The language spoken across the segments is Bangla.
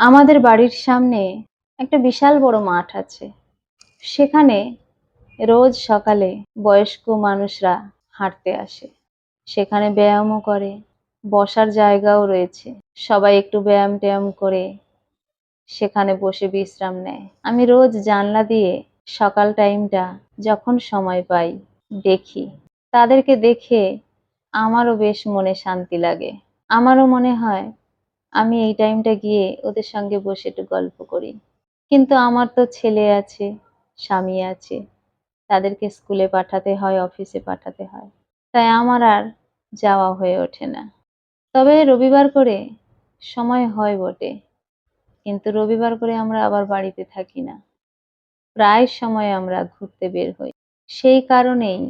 আমাদের বাড়ির সামনে একটা বিশাল বড় মাঠ আছে। সেখানে রোজ সকালে বয়স্ক মানুষরা হাঁটতে আসে। সেখানে ব্যায়ামও করে, বসার জায়গাও রয়েছে। সবাই একটু ব্যায়াম ট্যায়াম করে সেখানে বসে বিশ্রাম নেয়। আমি রোজ জানলা দিয়ে সকাল টাইমটা যখন সময় পাই দেখি। তাদেরকে দেখে আমারও বেশ মনে শান্তি লাগে। আমারও মনে হয় আমি এই টাইমটা গিয়ে ওদের সঙ্গে বসে একটু গল্প করি। কিন্তু আমার তো ছেলে আছে, স্বামী আছে, তাদেরকে স্কুলে পাঠাতে হয় অফিসে পাঠাতে হয়। তাই আমার আর যাওয়া হয়ে ওঠে না। তবে রবিবার করে সময় হয় বটে, কিন্তু রবিবার করে আমরা আবার বাড়িতে থাকি না। প্রায় সময় আমরা ঘুরতে বের হই। সেই কারণেই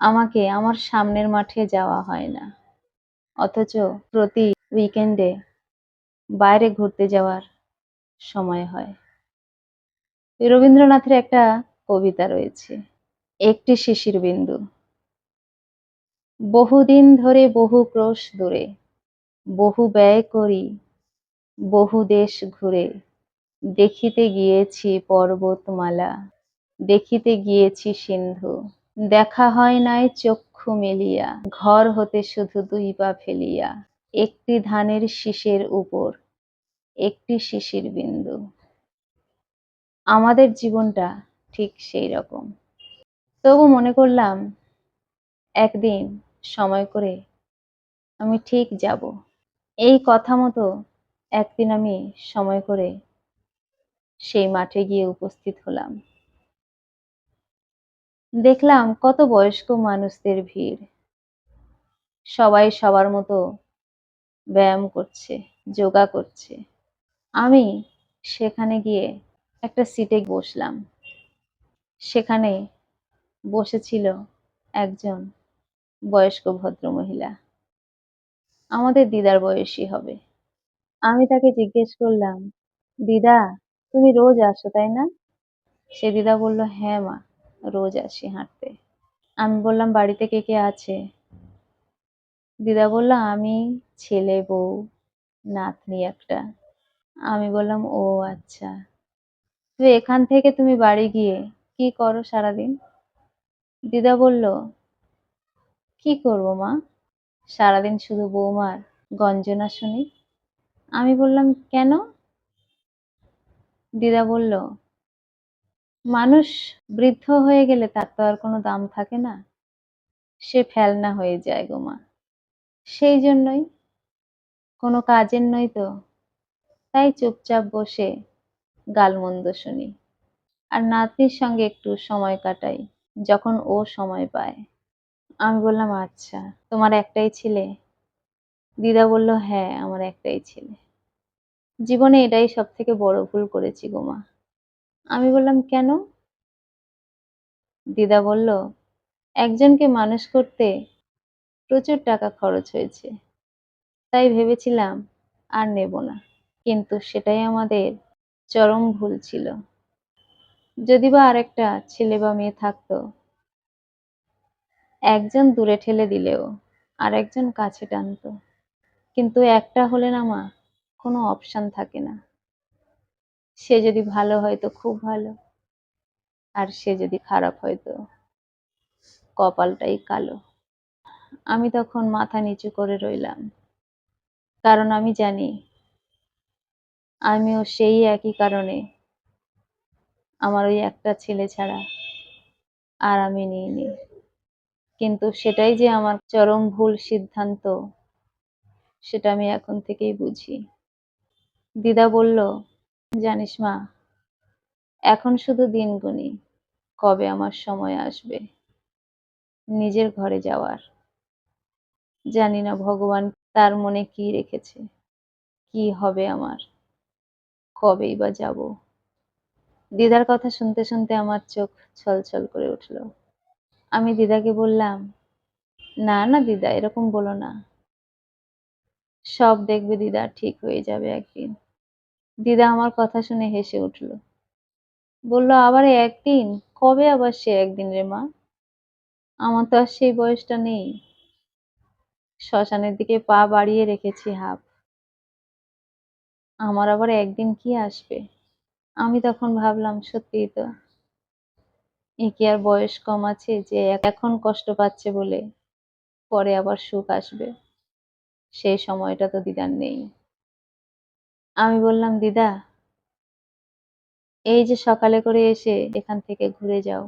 আমাকে আমার সামনের মাঠে যাওয়া হয় না। অথচ প্রতি উইকেন্ডে বাইরে ঘুরতে যাওয়ার সময় হয়। রবীন্দ্রনাথের একটা কবিতা রয়েছে, একটি শিশির বিন্দু। বহুদিন ধরে বহু ক্রোশ দূরে, বহু ব্যয় করি, বহু দেশ ঘুরে। দেখিতে গিয়েছি পর্বতমালা, দেখিতে গিয়েছি সিন্ধু। দেখা হয় নাই চক্ষু মেলিয়া, ঘর হতে শুধু দুই পা ফেলিয়া। একটি ধানের শীষের উপর, একটি শিশির বিন্দু। আমাদের জীবনটা ঠিক সেই রকম। তবু মনে করলাম, একদিন সময় করে আমি ঠিক যাব। এই কথা মতো একদিন আমি সময় করে সেই মাঠে গিয়ে উপস্থিত হলাম। দেখলাম কত বয়স্ক মানুষদের ভিড়। সবাই সবার মতো ব্যায়াম করছে, যোগা করছে। আমি সেখানে গিয়ে একটা সিটে বসলাম। সেখানে বসেছিল একজন বয়স্ক ভদ্র মহিলা আমাদের দিদার বয়সী হবে। আমি তাকে জিজ্ঞেস করলাম, দিদা, তুমি রোজ আসো, তাই না? সে দিদা বলল হ্যাঁ মা, রোজ আসি হাঁটতে। আমি বললাম, বাড়িতে কে কে আছে? দিদা বলল, আমি ছেলে বউ, নাতনি একটা। আমি বললাম, ও আচ্ছা। তো এখান থেকে তুমি বাড়ি গিয়ে কি করো সারাদিন? দিদা বলল, কি করব মা? সারাদিন শুধু বৌমার গঞ্জনা শুনি। আমি বললাম, কেন? দিদা বলল, মানুষ বৃদ্ধ হয়ে গেলে তার তো আর কোনো দাম থাকে না। সে ফেলনা হয়ে যায় গো মা। সেই জন্যই কোনো কাজের নই তো। তাই চুপচাপ বসে গালমন্দ শুনি। আর নাতনির সঙ্গে একটু সময় কাটাই, যখন ও সময় পায়। আমি বললাম আচ্ছা তোমার একটাই ছেলে? দিদা বলল হ্যাঁ আমার একটাই ছেলে। জীবনে এটাই সব থেকে বড় ভুল করেছি গোমা আমি বললাম, কেন? দিদা বলল, একজনকে মানুষ করতে প্রচুর টাকা খরচ হয়েছে। তাই ভেবেছিলাম, আর নেব না। কিন্তু সেটাই আমাদের চরম ভুল ছিল। যদি বা আর একটা ছেলে বা মেয়ে থাকতো। একজন দূরে ঠেলে দিলেও আর একজন কাছে টানতো। কিন্তু একটা হলে না মা, কোনো অপশান থাকে না। সে যদি ভালো হয় তো খুব ভালো, আর সে যদি খারাপ হয় তো কপালটাই কালো। আমি তখন মাথা নিচু করে রইলাম। কারণ আমি জানি, আমিও সেই একই কারণে আমার ওই একটা ছেলে ছাড়া আর আমি নিইনি। কিন্তু সেটাই যে আমার চরম ভুল সিদ্ধান্ত, সেটা আমি এখন থেকেই বুঝি। দিদা বলল, জানিস মা, এখন শুধু দিন গুনি কবে আমার সময় আসবে? নিজের ঘরে যাওয়ার। জানি না ভগবান তার মনে কি রেখেছে। কি হবে আমার? কবেই বা যাব? দিদার কথা শুনতে শুনতে আমার চোখ ছলছল করে উঠল। আমি দিদাকে বললাম, না না দিদা, এরকম বলো না। সব দেখবে দিদা, ঠিক হয়ে যাবে একদিন। দিদা আমার কথা শুনে হেসে উঠল। বলল, আবার একদিন? কবে আবার সে একদিন রে মা? আমার তো আর সেই বয়সটা নেই। শ্মশানের দিকে পা বাড়িয়ে রেখেছি, হাফ। আমার আবার একদিন কি আসবে? আমি তখন ভাবলাম, সত্যিই তো। এ কি আর বয়স কম আছে যে এখন কষ্ট পাচ্ছে বলে পরে আবার সুখ আসবে? সেই সময়টা তো দিদার নেই। আমি বললাম, দিদা, এই যে সকালে করে এসে এখান থেকে ঘুরে যাও।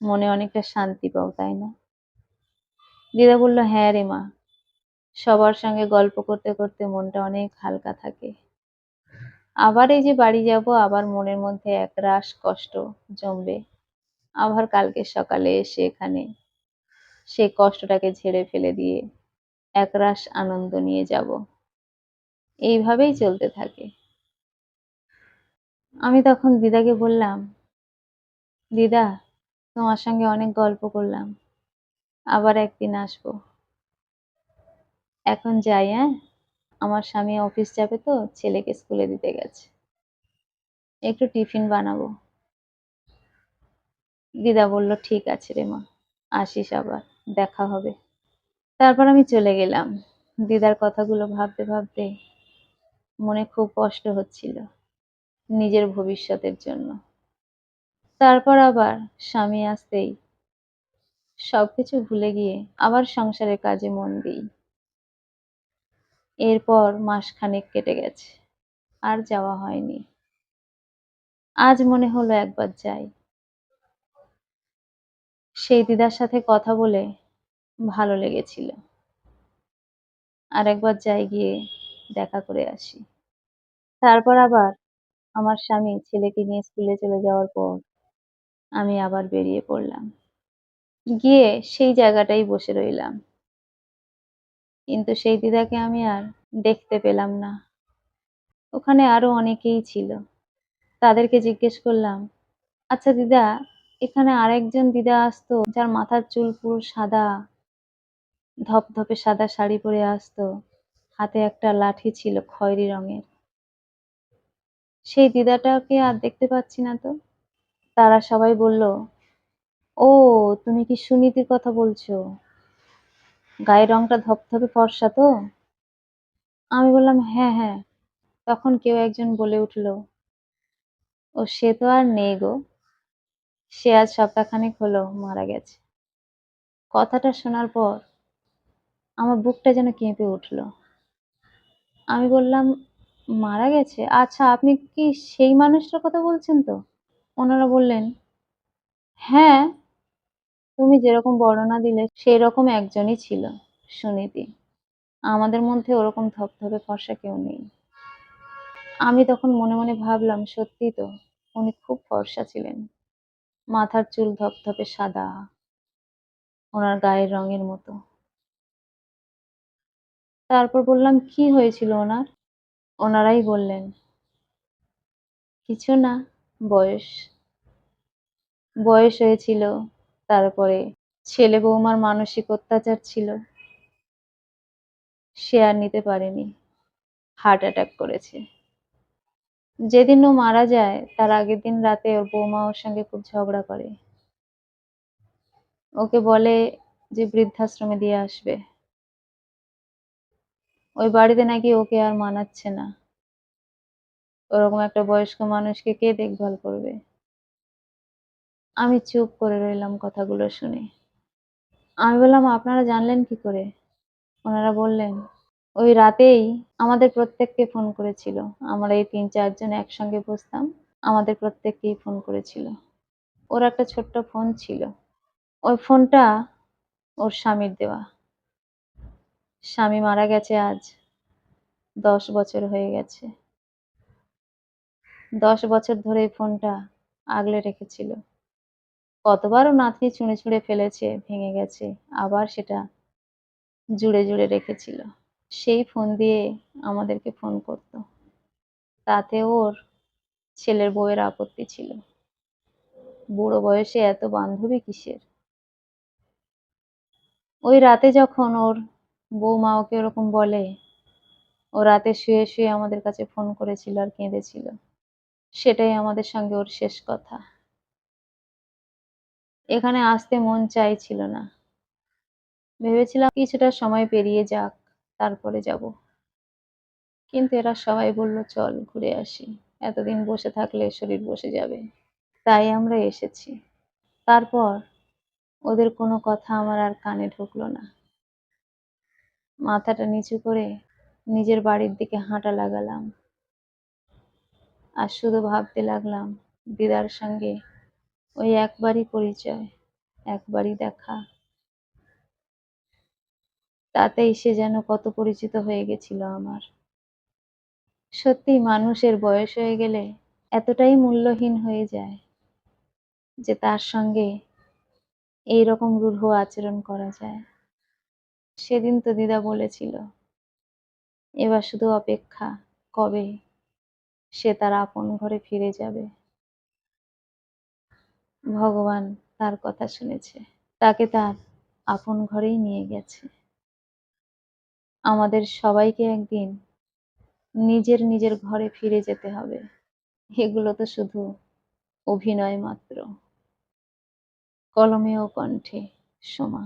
মনে অনেকটা শান্তি পাও, তাই না? দিদা বলল হ্যাঁ রে মা। সবার সঙ্গে গল্প করতে করতে মনটা অনেক হালকা থাকে। আবার এই যে বাড়ি যাব, আবার মনের মধ্যে একরাশ কষ্ট জমবে। আবার কালকে সকালে এসে এখানে সেই কষ্টটাকে ঝেড়ে ফেলে দিয়ে একরাশ আনন্দ নিয়ে যাব। এইভাবেই চলতে থাকে। আমি তখন দিদাকে বললাম, দিদা, তোমার সঙ্গে অনেক গল্প করলাম। আবার একদিন আসব। এখন যাই হ্যাঁ? আমার স্বামী অফিস যাবে তো, ছেলেকে স্কুলে দিতে গেছে। একটু টিফিন বানাবো। দিদা বলল, ঠিক আছে রে মা, আসিস আবার, দেখা হবে। তারপর আমি চলে গেলাম। দিদার কথাগুলো ভাবতে ভাবতে মনে খুব কষ্ট হচ্ছিল নিজের ভবিষ্যতের জন্য। তারপর আবার স্বামী আসতেই সবকিছু ভুলে গিয়ে আবার সংসারের কাজে মন দিই। এরপর মাসখানেক কেটে গেছে, আর যাওয়া হয়নি। আজ মনে হলো একবার যাই। সেই দিদার সাথে কথা বলে ভালো লেগেছিল। আর একবার যাই গিয়ে দেখা করে আসি। তারপর আবার আমার স্বামী ছেলেকে নিয়ে স্কুলে চলে যাওয়ার পর আমি আবার বেরিয়ে পড়লাম। গিয়ে সেই জায়গাটাই বসে রইলাম। কিন্তু সেই দিদাকে আমি আর দেখতে পেলাম না। ওখানে আরও অনেকেই ছিল। তাদেরকে জিজ্ঞেস করলাম আচ্ছা দিদা, এখানে আরেকজন দিদা আসতো যার মাথার চুল পুরো সাদা, ধপধপে সাদা শাড়ি পরে আসতো, হাতে একটা লাঠি ছিল খয়েরি রঙের। সেই দিদাটাকে আর দেখতে পাচ্ছি না তো? তারা সবাই বলল, ও, তুমি কি সুনীতির কথা বলছো? গায়ের রংটা ধপধপে ফর্সা তো? আমি বললাম হ্যাঁ হ্যাঁ। তখন কেউ একজন বলে উঠল, ও, সে তো আর নেই গো। সে আজ সপ্তাহখানেক হলো মারা গেছে। কথাটা শোনার পর আমার বুকটা যেন কেঁপে উঠল। আমি বললাম, মারা গেছে? আচ্ছা আপনি কি সেই মানুষটার কথা বলছেন তো? ওনারা বললেন হ্যাঁ তুমি যেরকম বর্ণনা দিলে সেই রকম একজনই ছিল, সুনীতি। আমাদের মধ্যে ওরকম ধপধপে ফর্সা কেউ নেই। আমি তখন মনে মনে ভাবলাম, সত্যি তো, উনি খুব ফর্সা ছিলেন। মাথার চুল ধপধপে সাদা, ওনার গায়ের রঙের মতো। তারপর বললাম, কি হয়েছিল ওনার? ওনারাই বললেন, কিছু না, বয়স। বয়স হয়েছিল তারপরে ছেলে বৌমার মানসিক অত্যাচার ছিল। সে আর নিতে পারেনি। হার্ট অ্যাটাক করেছে। যেদিন ও মারা যায়, তার আগের দিন রাতে ওর বৌমা ওর সঙ্গে খুব ঝগড়া করে। ওকে বলে যে বৃদ্ধাশ্রমে দিয়ে আসবে। ওই বাড়িতে নাকি ওকে আর মানাচ্ছে না। ওরকম একটা বয়স্ক মানুষকে কে দেখভাল করবে? আমি চুপ করে রইলাম কথাগুলো শুনে। আমি বললাম, আপনারা জানলেন কি করে? ওনারা বললেন, ওই রাতেই আমাদের প্রত্যেককে ফোন করেছিল। আমরা এই তিন চারজন একসঙ্গে বসতাম, আমাদের প্রত্যেককেই ফোন করেছিল। ওর একটা ছোট্ট ফোন ছিল। ওই ফোনটা ওর স্বামীর দেওয়া। স্বামী মারা গেছে আজ। দশ বছর হয়ে গেছে। দশ বছর ধরে ফোনটা আগলে রেখেছিল। কতবারও নাতনি ছুঁড়ে ছুঁড়ে ফেলেছে, ভেঙে গেছে, আবার সেটা জুড়ে জুড়ে রেখেছিল। সেই ফোন দিয়ে আমাদেরকে ফোন করতো। তাতে ওর ছেলের বউয়ের আপত্তি ছিল। বুড়ো বয়সে এত বান্ধবী কিসের? ওই রাতে যখন ওর বৌমা ওকে ওরকম বলে, ও রাতে শুয়ে শুয়ে আমাদের কাছে ফোন করেছিল আর কেঁদেছিল। সেটাই আমাদের সঙ্গে ওর শেষ কথা। এখানে আসতে মন চাইছিল না। ভেবেছিলাম কিছুটা সময় পেরিয়ে যাক, তারপরে যাব। কিন্তু এরা সবাই বলল, চল ঘুরে আসি। এতদিন বসে থাকলে শরীর বসে যাবে। তাই আমরা এসেছি। তারপর ওদের কোনো কথা আমার আর কানে ঢুকলো না। মাথাটা নিচু করে নিজের বাড়ির দিকে হাঁটা লাগালাম। আর শুধু ভাবতে লাগলাম, দিদার সঙ্গে ওই একবারই পরিচয়, একবারই দেখা। তাতেই সে যেন কত পরিচিত হয়ে গেছিল আমার। সত্যি মানুষের বয়স হয়ে গেলে এতটাই মূল্যহীন হয়ে যায় যে তার সঙ্গে এই রকম রূঢ় আচরণ করা যায়। সেদিন তো দিদা বলেছিল, এবার শুধু অপেক্ষা, কবে সে তার আপন ঘরে ফিরে যাবে? ভগবান তার কথা শুনেছে। তাকে তার আপন ঘরেই নিয়ে গেছে। আমাদের সবাইকে একদিন নিজের নিজের ঘরে ফিরে যেতে হবে। এগুলো তো শুধু অভিনয় মাত্র। কলমে ও কণ্ঠে, সোমা।